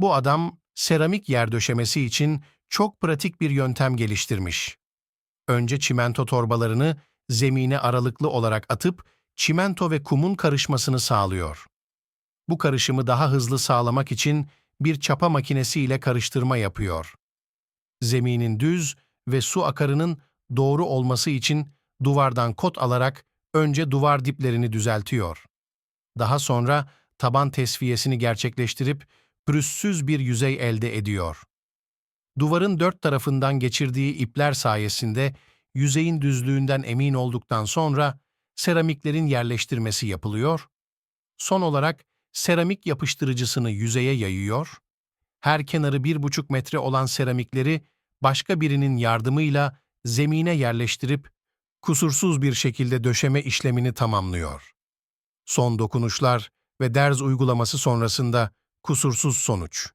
Bu adam seramik yer döşemesi için çok pratik bir yöntem geliştirmiş. Önce çimento torbalarını zemine aralıklı olarak atıp çimento ve kumun karışmasını sağlıyor. Bu karışımı daha hızlı sağlamak için bir çapa makinesi ile karıştırma yapıyor. Zeminin düz ve su akarının doğru olması için duvardan kot alarak önce duvar diplerini düzeltiyor. Daha sonra taban tesviyesini gerçekleştirip pürüzsüz bir yüzey elde ediyor. Duvarın dört tarafından geçirdiği ipler sayesinde yüzeyin düzlüğünden emin olduktan sonra seramiklerin yerleştirmesi yapılıyor. Son olarak seramik yapıştırıcısını yüzeye yayıyor. Her kenarı bir buçuk metre olan seramikleri başka birinin yardımıyla zemine yerleştirip kusursuz bir şekilde döşeme işlemini tamamlıyor. Son dokunuşlar ve derz uygulaması sonrasında kusursuz sonuç.